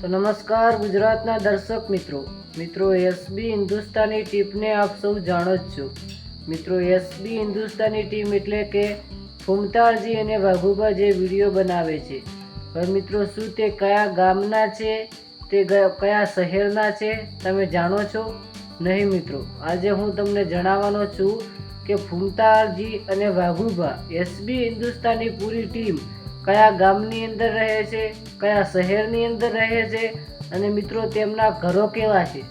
તો નમસ્કાર ગુજરાતના દર્શક મિત્રો. મિત્રો એસબી હિન્દુસ્તાની ટીમને આપ સૌ જાણો જ છો. મિત્રો એસબી હિન્દુસ્તાની ટીમ એટલે કે ફૂમતાળજી અને વાઘુબા જે વીડિયો બનાવે છે. હવે મિત્રો, શું તે કયા ગામના છે? તે કયા શહેરના છે? તમે જાણો છો? નહીં મિત્રો, આજે હું તમને જણાવવાનો છું કે ફૂમતાળજી અને વાઘુબા એસબી હિન્દુસ્તાની પૂરી ટીમ કયા ગામની અંદર રહે છે કયા શહેરની અંદર રહે છે અને મિત્રો તેમના ઘરો કેવા છે?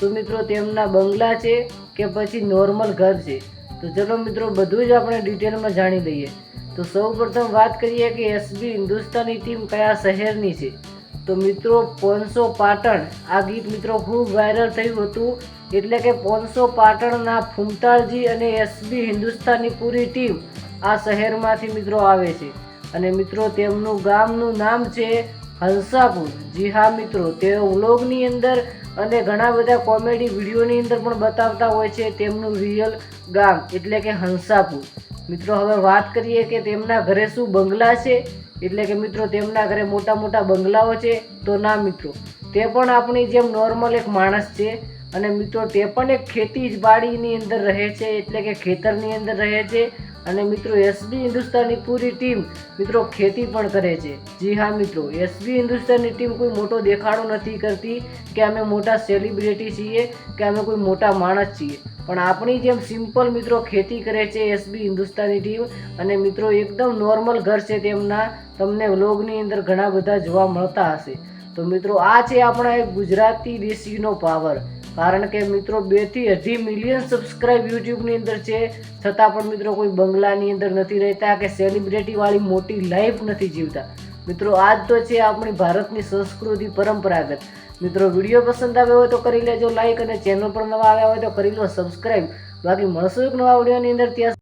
તો મિત્રો તેમના બંગલા છે કે પછી નોર્મલ ઘર છે? તો ચલો મિત્રો બધું જ આપણે ડિટેલમાં જાણી લઈએ. તો સૌ પ્રથમ વાત કરીએ કે એસબી હિન્દુસ્તાની ટીમ કયા શહેરની છે? તો મિત્રો, પોનસો પાટણ. આ ગીત મિત્રો ખૂબ વાયરલ થયું હતું. એટલે કે પોનસો પાટણના ફૂમતાળજી અને એસબી હિન્દુસ્તાની પૂરી ટીમ આ શહેરમાંથી મિત્રો આવે છે. અને મિત્રો, તેમનું ગામનું નામ છે હંસાપુર જી હા, મિત્રો. તેઓ વ્લોગની અંદર અને ઘણા બધા કોમેડી વિડીયોની અંદર પણ બતાવતા હોય છે તેમનું રિયલ ગામ. એટલે કે હંસાપુર મિત્રો, હવે વાત કરીએ કે તેમના ઘરે શું બંગલા છે? એટલે કે મિત્રો, તેમના ઘરે મોટા મોટા બંગલાઓ છે. તો ના, મિત્રો, તે પણ આપણી જેમ નોર્મલ એક માણસ છે અને મિત્રો, તે પણ એક ખેતી જ બાડીની અંદર રહે છે. એટલે કે ખેતરની અંદર રહે છે. અને મિત્રો એસબી હિન્દુસ્તાની પૂરી ટીમ, મિત્રો, ખેતી પણ કરે છે. જી હા, મિત્રો એસબી હિન્દુસ્તાની ટીમ કોઈ મોટો દેખાડો નથી કરતી કે અમે મોટા સેલિબ્રિટી છીએ, કે અમે કોઈ મોટા માણસ છીએ. પણ આપણી જેમ સિમ્પલ મિત્રો ખેતી કરે છે એસબી હિન્દુસ્તાની ટીમ અને મિત્રો, એકદમ નોર્મલ ઘર છે તેમના, તમને વ્લોગની અંદર ઘણા બધા જોવા મળતા હશે. તો મિત્રો, આ છે આપણા એક ગુજરાતી દેશીનો પાવર કારણ કે મિત્રો બેથી અઢી મિલિયન સબસ્ક્રાઇબ યુટ્યુબની અંદર છે. છતાં પણ મિત્રો, કોઈ બંગલાની અંદર નથી રહેતા કે સેલિબ્રિટી વાળી મોટી લાઈફ નથી જીવતા. મિત્રો આ જ તો છે આપણી ભારતની સંસ્કૃતિ પરંપરાગત. મિત્રો, વીડિયો પસંદ આવ્યો હોય તો કરી લેજો લાઈક અને ચેનલ પર નવા આવ્યા હોય તો કરી લો સબસ્ક્રાઈબ બાકી મળશું એક નવા વિડીયોની અંદર, ત્યાં